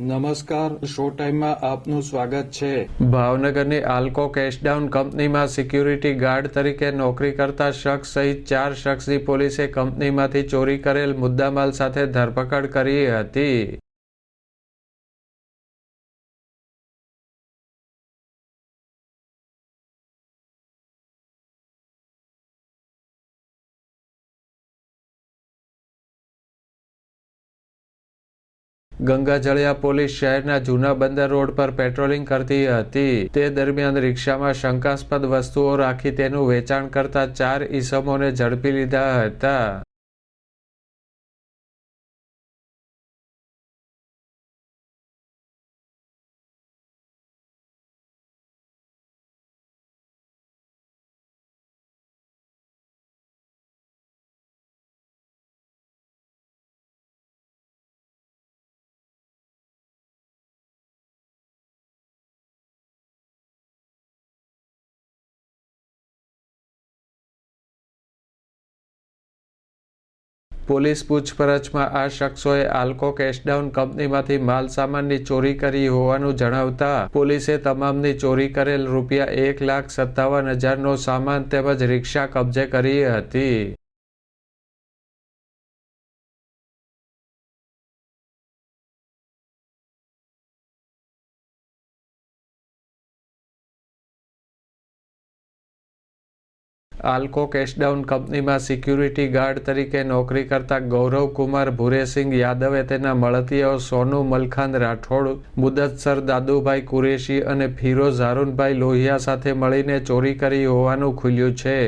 નમસ્કાર, શો ટાઈમમાં આપનું સ્વાગત છે. ભાવનગરની આલ્કો કેશડાઉન કંપનીમાં સિક્યુરિટી ગાર્ડ તરીકે નોકરી કરતા શખ્સ સહિત ચાર શખ્સની પોલીસે કંપનીમાંથી ચોરી કરેલ મુદ્દામાલ સાથે ધરપકડ કરી હતી. ગંગાજળિયા પોલીસ શહેરના જૂના બંદર રોડ પર પેટ્રોલિંગ કરતી હતી. તે દરમિયાન રિક્ષામાં શંકાસ્પદ વસ્તુઓ રાખી તેનું વેચાણ કરતા ચાર ઈસમોને ઝડપી લીધા હતા. પોલીસ પૂછપરછમાં આ શખ્સોએ આલ્કો કેશડાઉન કંપનીમાંથી માલ સામાનની ચોરી કરી હોવાનું જણાવતા પોલીસે તમામની ચોરી કરેલ રૂપિયા એક લાખ સત્તાવન હજારનો સામાન તેમજ રિક્ષા કબજે કરી હતી. આલ્કો કેશડાઉન કંપનીમાં સિક્યુરિટી ગાર્ડ તરીકે નોકરી કરતા ગૌરવ કુમાર ભુરેસિંગ યાદવે તેના મળતિયાઓ સોનુ મલખાન રાઠોડ, મુદતસર દાદુભાઈ કુરેશી અને ફિરોઝ હારૂનભાઈ લોહિયા સાથે મળીને ચોરી કરી હોવાનું ખુલ્યું છે.